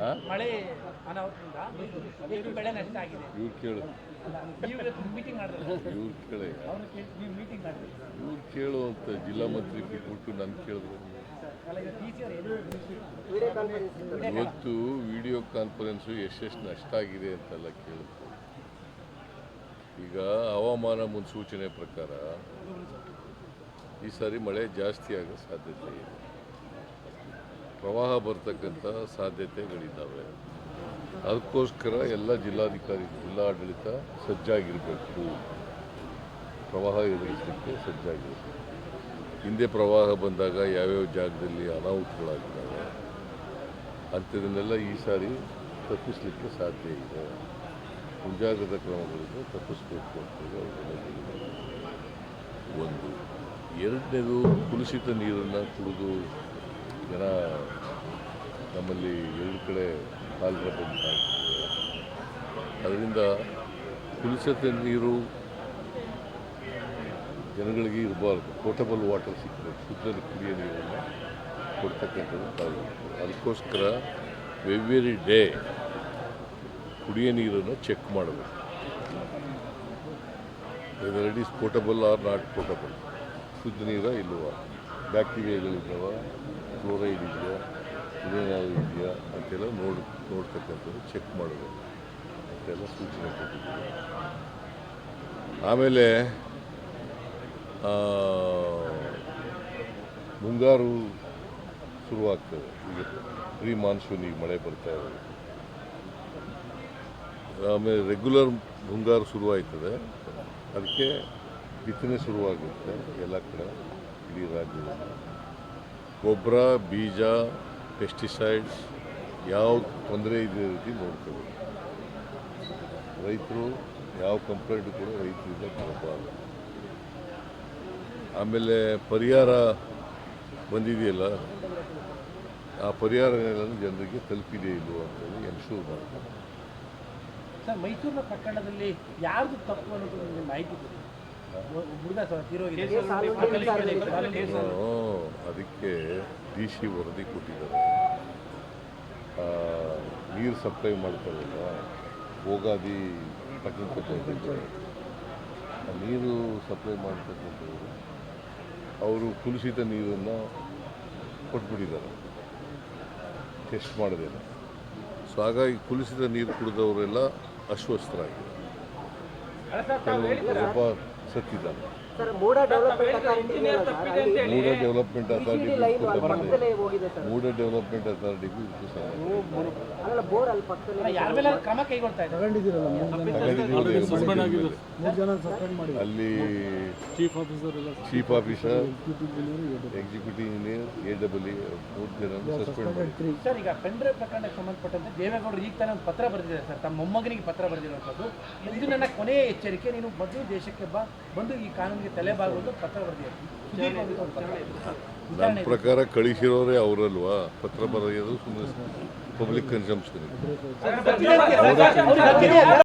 ಹಾ? ಮಳೆ ಬೆಳೆ ನಷ್ಟ ಆಗಿದೆ. ಇವ್ರು ಕೇಳು. ನೀವು ಮೀಟಿಂಗ್ ಇವ್ರು ಕೇಳಿ. ಅವ್ರು ನೀವು ಮೀಟಿಂಗ್ ಇವ್ರು ಕೇಳುವಂತ ಜಿಲ್ಲಾ ಮಂತ್ರಿ ಕೊಟ್ಟು ನಾನು ಕೇಳಿದ್ರು. ಇವತ್ತು ವಿಡಿಯೋ ಕಾನ್ಫರೆನ್ಸು ಎಷ್ಟೆಷ್ಟು ನಷ್ಟ ಆಗಿದೆ ಅಂತೆಲ್ಲ ಕೇಳಿದ್ರು ಈಗ ಹವಾಮಾನ ಮುನ್ಸೂಚನೆ ಪ್ರಕಾರ ಈ ಸಾರಿ ಮಳೆ ಜಾಸ್ತಿ ಆಗೋ ಸಾಧ್ಯತೆ ಇದೆ. ಪ್ರವಾಹ ಬರ್ತಕ್ಕಂಥ ಸಾಧ್ಯತೆಗಳಿದ್ದಾವೆ. ಅದಕ್ಕೋಸ್ಕರ ಎಲ್ಲ ಜಿಲ್ಲಾಧಿಕಾರಿ, ಜಿಲ್ಲಾಡಳಿತ ಸಜ್ಜಾಗಿರಬೇಕು. ಪ್ರವಾಹ ಎದುರಿಸಲಿಕ್ಕೆ ಸಜ್ಜಾಗಿರಬೇಕು. ಹಿಂದೆ ಪ್ರವಾಹ ಬಂದಾಗ ಯಾವ್ಯಾವ ಜಾಗದಲ್ಲಿ ಅನಾಹುತಗಳಾಗಿದ್ದಾವೆ, ಅಂಥದನ್ನೆಲ್ಲ ಈ ಸಾರಿ ತಪ್ಪಿಸಲಿಕ್ಕೆ ಸಾಧ್ಯ ಇದೆ. ಮುಂಜಾಗ್ರತಾ ಕ್ರಮಗಳಿಂದ ತಪ್ಪಿಸಬೇಕು ಅಂತೇಳಿ ಒಂದು. ಎರಡನೇದು ಕುಲುಷಿತ ನೀರನ್ನು ಕುಡಿದು ಜನ ನಮ್ಮಲ್ಲಿ ಎರಡು ಕಡೆ ಕಾಲರ ಅದರಿಂದ ಕುಳಿಸತೆ ನೀರು ಜನಗಳಿಗೆ ಇರಬಾರ್ದು. ಪೋರ್ಟಬಲ್ ವಾಟರ್ ಸಿಕ್ಕಬೇಕು ಶುದ್ಧ ಕುಡಿಯೋ ನೀರನ್ನು ಕೊಡ್ತಕ್ಕಂಥದ್ದು ಕಾಯ್ಬೇಕು ಅದಕ್ಕೋಸ್ಕರ ಎವ್ರಿ ಡೇ ಕುಡಿಯೋ ನೀರನ್ನು ಚೆಕ್ ಮಾಡಬೇಕು. Whether it is portable or not portable ಶುದ್ಧ ನೀರ ಇಲ್ಲವ? ಬ್ಯಾಕ್ಟೀರಿಯಾಗಳಿದ್ದಾವ ಕ್ಲೋರೈಡ್ ಇದೆಯಾ ಇದೇನಾದ್ರು ಇದೆಯಾ ಅಂತೆಲ್ಲ ನೋಡಿ, ನೋಡ್ತಕ್ಕಂಥದ್ದು ಚೆಕ್ ಮಾಡೋದು, ಅಂತೆಲ್ಲ ಸೂಚನೆ ಕೊಟ್ಟಿದ್ದೀವಿ. ಆಮೇಲೆ ಮುಂಗಾರು ಶುರುವಾಗ್ತದೆ. ಈಗ ಪ್ರೀ ಈಗ ಮಳೆ ಬರ್ತಾ ಇದೆ. ಆಮೇಲೆ ರೆಗ್ಯುಲರ್ ಮುಂಗಾರು ಶುರುವಾಯ್ತದೆ. ಅದಕ್ಕೆ ಬಿತ್ತನೆ ಶುರುವಾಗುತ್ತೆ ಎಲ್ಲ ಕಡೆ, ಇಡೀ ರಾಜ್ಯದಲ್ಲಿ. ಗೊಬ್ಬರ, ಬೀಜ ಪೆಸ್ಟಿಸೈಡ್ಸ್ ಯಾವ ತೊಂದರೆ ಇದೆ ರೀತಿ ನೋಡ್ಕೋಬೇಕು ರೈತರು ಯಾವ ಕಂಪ್ಲೇಂಟ್ ಕೂಡ ರೈತರಿಂದ ಬರಬಾರ್ದು ಆಮೇಲೆ ಪರಿಹಾರ ಬಂದಿದೆಯಲ್ಲ, ಆ ಪರಿಹಾರ ಜನರಿಗೆ ತಲುಪಿದೆ ಇಲ್ವೋ ಅಂತೇಳಿ ಎನ್ಶೂರ್ ಮಾಡ್ತಾರೆ. ಸರ್, ಮೈಸೂರಿನ ಪ್ರಕರಣದಲ್ಲಿ ಯಾರ್ದು ತಪ್ಪು ಅನ್ನೋದು ಮಾಹಿತಿ ಅದಕ್ಕೆ ಡಿ ಸಿ ವರದಿ ಕೊಟ್ಟಿದ್ದಾರೆ. ನೀರು ಸಪ್ಲೈ ಮಾಡ್ತಾರಲ್ಲ ಹೋಗಾದಿ ನೀರು ಸಪ್ಲೈ ಮಾಡ್ತಕ್ಕಂಥವ್ರು ಅವರು ಕುಲುಷಿತ ನೀರನ್ನು ಕೊಟ್ಬಿಟ್ಟಿದ್ದಾರೆ. ಟೆಸ್ಟ್ ಮಾಡಿದ್ದೇನೆ. ಸೊ ಹಾಗಾಗಿ ಕುಲುಷಿತ ನೀರು ಕುಡಿದವರೆಲ್ಲ ಅಸ್ವಸ್ಥರಾಗಿದ್ದಾರೆ. ಕೆಲವು ಒಬ್ಬ ಸತ್ತಿದ್ದಾನೆ. Sir MUDA development authority MUDA development ಅಥಾರಿಟಿಗೂ ಇದಕ್ಕೂ ಸಂಬಂಧ ಅಲ್ಲ ಚೀಫ್ ಆಫೀಸರ್ ಎಲ್ಲ chief officer executive engineer A W ಮೂರು ಜನ ಸಸ್ಪೆಂಡ್ ಮಾಡಿ ಸರ್ ಈಗ ಪೆಂಡ್ರೆ ಪ್ರಕರಣಕ್ಕೆ ಸಂಬಂಧಪಟ್ಟಂತೆ ದೇವೇಗೌಡರು ಈಗ ತಾನೇ ಒಂದು ಪತ್ರ ಬರೆದಿದ್ದಾರೆ ಸರ್. ತಮ್ಮ ಮೊಮ್ಮಗನಿಗೆ ಪತ್ರ ಬರೆದಿರುವಂಥದ್ದು. ಇದು ನನ್ನ ಕೊನೆಯ ಎಚ್ಚರಿಕೆ. ನೀನು ಮೊದಲು ದೇಶಕ್ಕೆ ಬಾ. ಬಂದು ಈ ಕಾನೂನಿಗೆ ತಲೆ ಬಾಗುವುದು ಪತ್ರ ಬರೆದಿದ್ದಾರೆ ವಿಚಾರಣೆ ಪ್ರಕಾರ ಕಳಿಸಿರೋರೇ ಅವರಲ್ವಾ ಪತ್ರ ಬರೆಯೋದು ಸುಮ್ಮನೆ ಪಬ್ಲಿಕ್ ಕನ್ಸಂಪ್ಷನ್?